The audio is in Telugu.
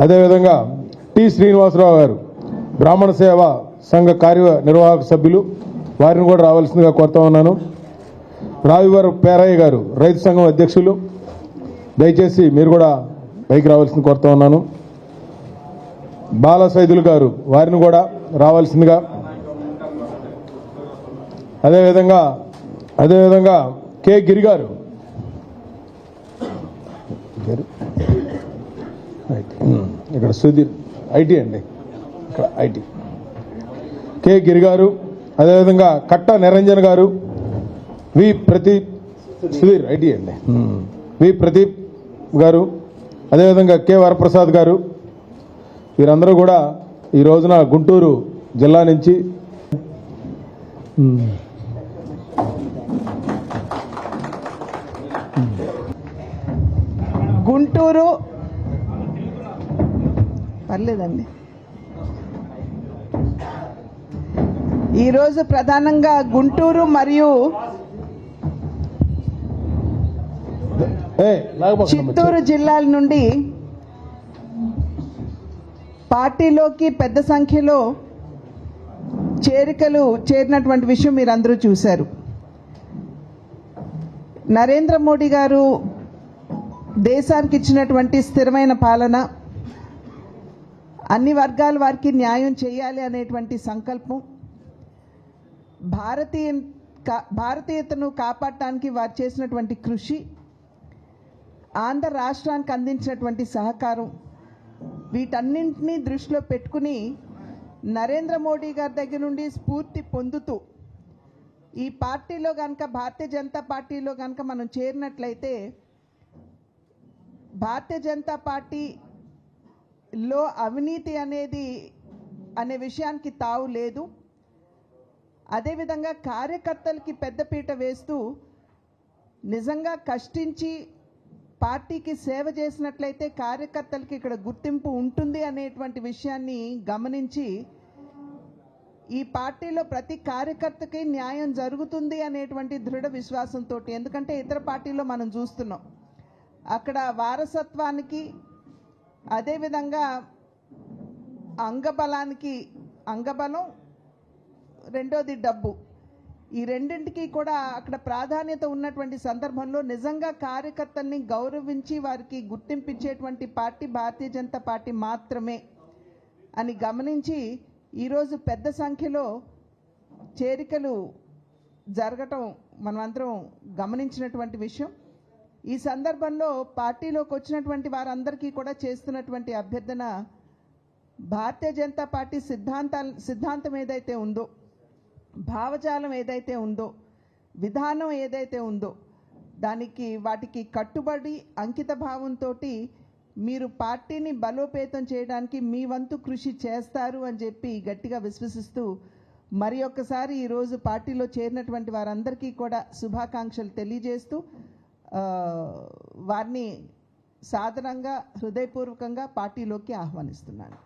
అదేవిధంగా టి శ్రీనివాసరావు గారు బ్రాహ్మణ సేవ సంఘ కార్యనిర్వాహక సభ్యులు. వారిని కూడా రావాల్సిందిగా కోరుతా ఉన్నాను. రావివారు పేరయ్య గారు రైతు సంఘం అధ్యక్షులు. దయచేసి మీరు కూడా పైకి రావాల్సింది కోరుతా ఉన్నాను. బాల సైదులు గారు వారిని కూడా రావాల్సిందిగా. అదేవిధంగా అదేవిధంగా కె గిరి గారు. గారు? ఇక్కడ సుధీర్ ఐటీ అండి. ఇక్కడ ఐటీ. కె గిరి గారు అదేవిధంగా కట్ట నిరంజన్ గారు వి ప్రదీప్ సుధీర్ ఐటీ అండి. వి ప్రదీప్ గారు అదేవిధంగా కె వరప్రసాద్ గారు వీరందరూ కూడా ఈ రోజున గుంటూరు జిల్లా నుంచి. గుంటూరు పర్లేదండి ఈరోజు ప్రధానంగా గుంటూరు మరియు. చిత్తూరు జిల్లాల నుండి పార్టీలోకి పెద్ద సంఖ్యలో చేరికలు చేరినటువంటి విషయం మీరందరూ చూశారు నరేంద్ర మోడీ గారు దేశానికి ఇచ్చినటువంటి స్థిరమైన పాలన అన్ని వర్గాల వారికి న్యాయం చేయాలి అనేటువంటి సంకల్పం. భారతీయ భారతీయతను కాపాడటానికి వారు చేసినటువంటి కృషి ఆంధ్ర రాష్ట్రానికి అందించినటువంటి సహకారం వీటన్నింటినీ దృష్టిలో పెట్టుకుని నరేంద్ర మోడీ గారి దగ్గర నుండి స్ఫూర్తి పొందుతూ ఈ పార్టీలో కనుక భారతీయ జనతా పార్టీలో కనుక మనం చేరినట్లయితే భారతీయ జనతా పార్టీ లో అవినీతి అనేది అనే విషయానికి తావు లేదు. అదేవిధంగా కార్యకర్తలకి పెద్దపీట వేస్తూ నిజంగా కష్టించి పార్టీకి సేవ చేసినట్లయితే కార్యకర్తలకి ఇక్కడ గుర్తింపు ఉంటుంది అనేటువంటి విషయాన్ని గమనించి ఈ పార్టీలో ప్రతి కార్యకర్తకి న్యాయం జరుగుతుంది అనేటువంటి దృఢ విశ్వాసంతో ఎందుకంటే ఇతర పార్టీలో మనం చూస్తున్నాం. అక్కడ వారసత్వానికి అదేవిధంగా అంగబలానికి అంగబలం రెండోది డబ్బు. ఈ రెండింటికి కూడా అక్కడ ప్రాధాన్యత ఉన్నటువంటి సందర్భంలో నిజంగా కార్యకర్తల్ని గౌరవించి వారికి గుర్తింపించేటువంటి పార్టీ భారతీయ జనతా పార్టీ మాత్రమే అని గమనించి ఈరోజు పెద్ద సంఖ్యలో చేరికలు జరగటం మనమందరం గమనించినటువంటి విషయం. ఈ సందర్భంలో పార్టీలోకి వచ్చినటువంటి వారందరికీ కూడా చేస్తున్నటువంటి అభ్యర్థన భారతీయ జనతా పార్టీ సిద్ధాంతాల సిద్ధాంతం ఏదైతే ఉందో భావజాలం ఏదైతే ఉందో విధానం ఏదైతే ఉందో దానికి వాటికి కట్టుబడి అంకిత భావంతో మీరు పార్టీని బలోపేతం చేయడానికి మీ వంతు కృషి చేస్తారు అని చెప్పి గట్టిగా విశ్వసిస్తూ మరి ఒక్కసారి ఈరోజు పార్టీలో చేరినటువంటి వారందరికీ కూడా శుభాకాంక్షలు తెలియజేస్తూ వారిని సాధారణంగా హృదయపూర్వకంగా పార్టీలోకి ఆహ్వానిస్తున్నాను.